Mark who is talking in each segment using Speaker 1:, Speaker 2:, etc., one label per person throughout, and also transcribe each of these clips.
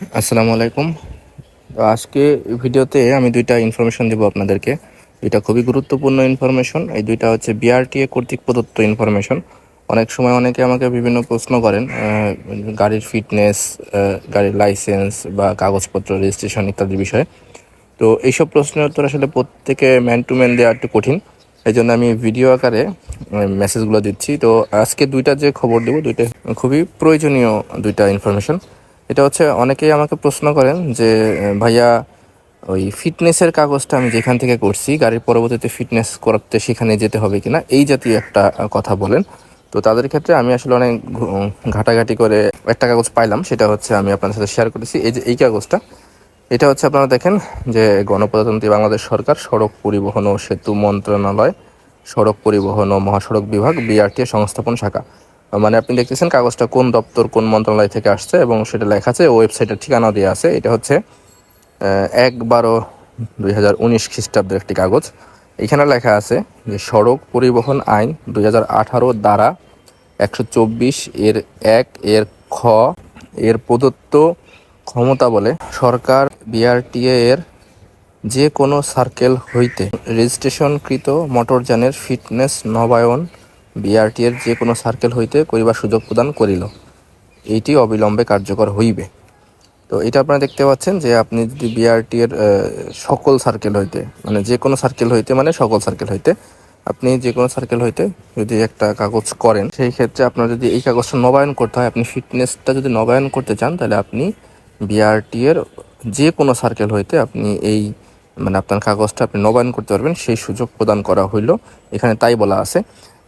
Speaker 1: আসসালামু আলাইকুম। তো আজকে ভিডিওতে আমি দুইটা ইনফরমেশন দেবো আপনাদেরকে। দুইটা খুবই গুরুত্বপূর্ণ ইনফরমেশন এই দুইটা হচ্ছে বিআরটিএ কর্তৃক প্রদত্ত ইনফরমেশন অনেক সময় অনেকে আমাকে বিভিন্ন প্রশ্ন করেন গাড়ির ফিটনেস গাড়ির লাইসেন্স বা কাগজপত্র রেজিস্ট্রেশন ইত্যাদি বিষয়ে। তো এইসব প্রশ্নের উত্তর আসলে প্রত্যেকে ম্যান টু ম্যান দেওয়া একটু কঠিন। এই জন্য আমি ভিডিও আকারে মেসেজগুলো দিচ্ছি। তো আজকে দুইটা যে খবর দেবো, দুইটা খুবই প্রয়োজনীয় দুইটা ইনফরমেশন এটা হচ্ছে অনেকেই আমাকে প্রশ্ন করেন যে ভাইয়া, ওই ফিটনেসের কাগজটা আমি যেখান থেকে করছি, গাড়ির পরবর্তীতে ফিটনেস করতে সেখানে যেতে হবে কিনা? এই জাতীয় একটা কথা বলেন। তো তাদের ক্ষেত্রে আমি আসলে অনেক ঘাটাঘাটি করে একটা কাগজ পাইলাম, সেটা হচ্ছে আমি আপনার সাথে শেয়ার করেছি। এই যে, এই কাগজটা, এটা হচ্ছে আপনারা দেখেন যে, গণপ্রজাতন্ত্রী বাংলাদেশ সরকার, সড়ক পরিবহন ও সেতু মন্ত্রণালয়, সড়ক পরিবহন ও মহাসড়ক বিভাগ বিআরটি সংস্থাপন শাখা। মানে আপনি দেখতেছেন কাগজটা কোন দপ্তর কোন মন্ত্রণালয় থেকে আসছে এবং সেটা লেখা আছে ওয়েবসাইটের ঠিকানা দেওয়া আছে। এটা হচ্ছে এক বারো দুই হাজার উনিশ খ্রিস্টাব্দের একটি কাগজ। এখানে লেখা আছে যে সড়ক পরিবহন আইন দুই হাজার আঠারো দ্বারা একশো চব্বিশ এর এক, এর খ, এর প্রদত্ত ক্ষমতা বলে সরকার বিআরটিএ এর যে কোনো সার্কেল হইতে রেজিস্ট্রেশনকৃত মোটরযানের ফিটনেস নবায়ন বিআরটি এর যে কোনো সার্কেল হইতে করিবার সুযোগ প্রদান করিল। এইটি অবিলম্বে কার্যকর হইবে। তো এটা আপনারা দেখতে পাচ্ছেন যে আপনি যদি বিআরটি এর সকল সার্কেল হইতে মানে যে কোনো সার্কেল হইতে মানে সকল সার্কেল হইতে, আপনি যে কোনো সার্কেল হইতে যদি একটা কাগজ করেন, সেই ক্ষেত্রে আপনার যদি এই কাগজটা নবায়ন করতে হয়, আপনি ফিটনেসটা যদি নবায়ন করতে চান, তাহলে আপনি বিআরটি এর যে কোনো সার্কেল হইতে আপনি এই মানে আপনার কাগজটা আপনি নবায়ন করতে পারবেন, সেই সুযোগ প্রদান করা হইল। এখানে তাই বলা আছে।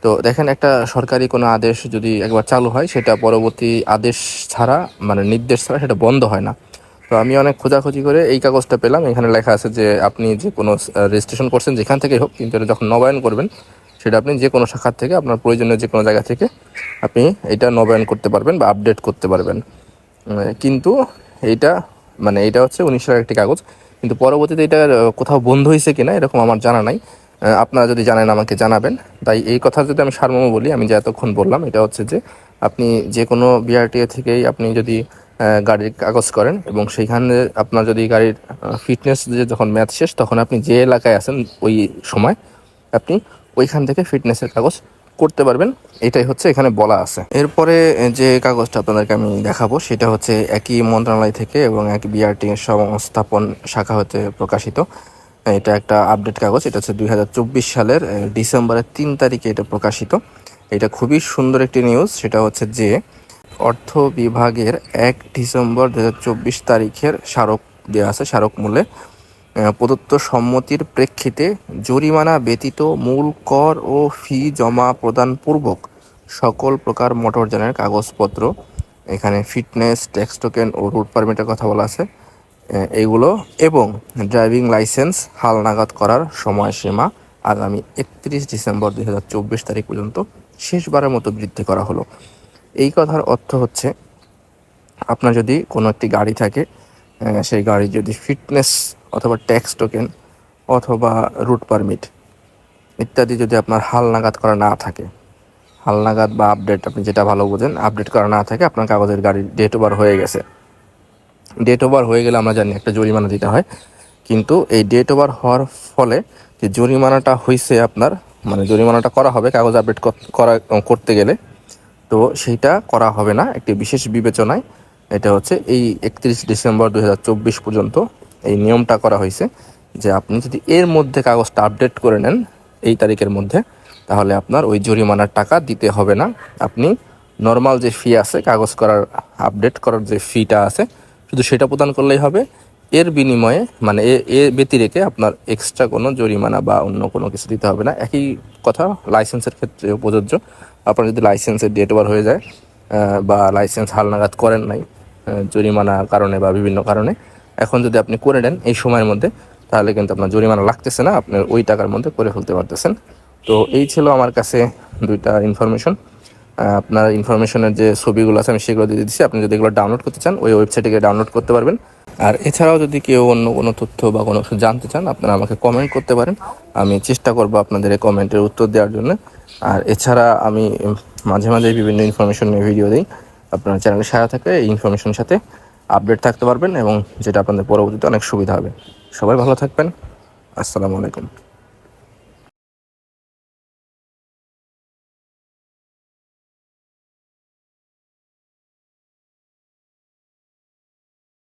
Speaker 1: তো দেখেন, একটা সরকারি কোনো আদেশ যদি একবার চালু হয়, সেটা পরবর্তী আদেশ ছাড়া মানে নির্দেশ ছাড়া সেটা বন্ধ হয় না। তো আমি অনেক খোঁজাখুঁজি করে এই কাগজটা পেলাম। এখানে লেখা আছে যে, আপনি যে কোনো রেজিস্ট্রেশন করছেন যেখান থেকেই হোক, কিন্তু এটা যখন নবায়ন করবেন, সেটা আপনি যে কোনো শাখার থেকে, আপনার প্রয়োজনীয় যে কোনো জায়গা থেকে, আপনি এটা নবায়ন করতে পারবেন বা আপডেট করতে পারবেন। কিন্তু এইটা মানে এটা হচ্ছে উনিশশো একটি কাগজ। কিন্তু পরবর্তীতে এটা কোথাও বন্ধ হয়েছে কিনা, এরকম আমার জানা নাই। আপনারা যদি জানেন, আমাকে জানাবেন। তাই এই কথা যদি আমি সারমর্ম বলি, আমি যে এতক্ষণ বললাম, এটা হচ্ছে যে আপনি যে কোনো বিআরটিএ থেকেই আপনি যদি গাড়ির কাগজ করেন এবং সেইখানে আপনার যদি গাড়ির ফিটনেস যে যখন ম্যাচ শেষ, তখন আপনি যে এলাকায় আছেন ওই সময় আপনি ওইখান থেকে ফিটনেসের কাগজ করতে পারবেন। এটাই হচ্ছে এখানে বলা আছে। এরপরে যে কাগজটা আপনাদেরকে আমি দেখাবো, সেটা হচ্ছে একই মন্ত্রণালয় থেকে এবং এক বিআরটি সংস্থাপন শাখা হতে প্রকাশিত। এটা একটা আপডেট কাগজ, এটা হচ্ছে দুই হাজার চব্বিশ সালের ডিসেম্বরের তিন তারিখে এটা প্রকাশিত। এটা খুবই সুন্দর একটি নিউজ সেটা হচ্ছে যে অর্থ বিভাগের এক ডিসেম্বর দু হাজার চব্বিশ তারিখের স্মারক দেওয়া আছে, স্মারক মূল্যে প্রদত্ত সম্মতির প্রেক্ষিতে জরিমানা ব্যতীত মূল কর ও ফি জমা প্রদান পূর্বক সকল প্রকার মোটরযানের কাগজপত্র, এখানে ফিটনেস ট্যাক্স টোকেন ও রুট পারমিটের কথা বলা আছে। আহ, এইগুলো এবং ড্রাইভিং লাইসেন্স হালনাগাদ করার সময়সীমা আগামী একত্রিশ ডিসেম্বর দুই হাজার চব্বিশ তারিখ পর্যন্ত শেষবারের মতো বৃদ্ধি করা হলো। এই কথার অর্থ হচ্ছে আপনার যদি কোনো একটি গাড়ি থাকে সেই গাড়ির যদি ফিটনেস অথবা ট্যাক্স টোকেন অথবা রুট পারমিট ইত্যাদি যদি আপনার হাল নাগাদ করা না থাকে হাল নাগাদ বা আপডেট আপনি যেটা ভালো বোঝেন আপডেট করা না থাকে আপনার কাগজের গাড়ির ডেট ওভার হয়ে গেছে। ডেট ওভার হয়ে গেলে আমরা জানি একটা জরিমানা দিতে হয়। কিন্তু এই ডেট ওভার হওয়ার ফলে যে জরিমানাটা হয়েছে আপনার মানে জরিমানাটা করা হবে, কাগজ আপডেট করা করতে গেলে, তো সেইটা করা হবে না। একটি বিশেষ বিবেচনায় এটা হচ্ছে এই একত্রিশ ডিসেম্বর দু হাজার চব্বিশ পর্যন্ত এই নিয়মটা করা হয়েছে যে আপনি যদি এর মধ্যে কাগজটা আপডেট করে নেন এই তারিখের মধ্যে, তাহলে আপনার ওই জরিমানার টাকা দিতে হবে না। আপনি নর্মাল যে ফি আছে, কাগজ করার আপডেট করার যে ফিটা আছে শুধু সেটা প্রদান করলেই হবে। এর বিনিময়ে মানে এ- ব্যতিরেকে আপনার এক্সট্রা কোনো জরিমানা বা অন্য কোনো কিছু দিতে হবে না। একই কথা লাইসেন্সের ক্ষেত্রেও প্রযোজ্য। আপনার যদি লাইসেন্সের ডেট ওভার হয়ে যায় বা লাইসেন্স হালনাগাদ করেন নাই জরিমানার কারণে বা বিভিন্ন কারণে, এখন যদি আপনি করে নেন এই সময়ের মধ্যে, তাহলে কিন্তু আপনার জরিমানা লাগতেছে না। আপনার ওই টাকার মধ্যে করে ফেলতে পারতেছেন। তো এই ছিল আমার কাছে দুইটা ইনফরমেশন আপনার ইনফরমেশনের যে ছবিগুলো আছে, আমি সেগুলো দিয়ে দিচ্ছি। আপনি যদি এগুলো ডাউনলোড করতে চান, ওই ওয়েবসাইটে গিয়ে ডাউনলোড করতে পারবেন। আর এছাড়াও যদি কেউ অন্য কোনো তথ্য বা কোনো কিছু জানতে চান, আপনারা আমাকে কমেন্ট করতে পারেন। আমি চেষ্টা করব আপনাদের এই কমেন্টের উত্তর দেওয়ার জন্য। আর এছাড়া আমি মাঝে মাঝে বিভিন্ন ইনফরমেশন নিয়ে ভিডিও দিই। আপনার চ্যানেলের সাথে থাকে, এই ইনফরমেশনের সাথে আপডেট থাকতে পারবেন এবং যেটা আপনাদের পরবর্তীতে অনেক সুবিধা হবে। সবাই ভালো থাকবেন। আসসালামু আলাইকুম।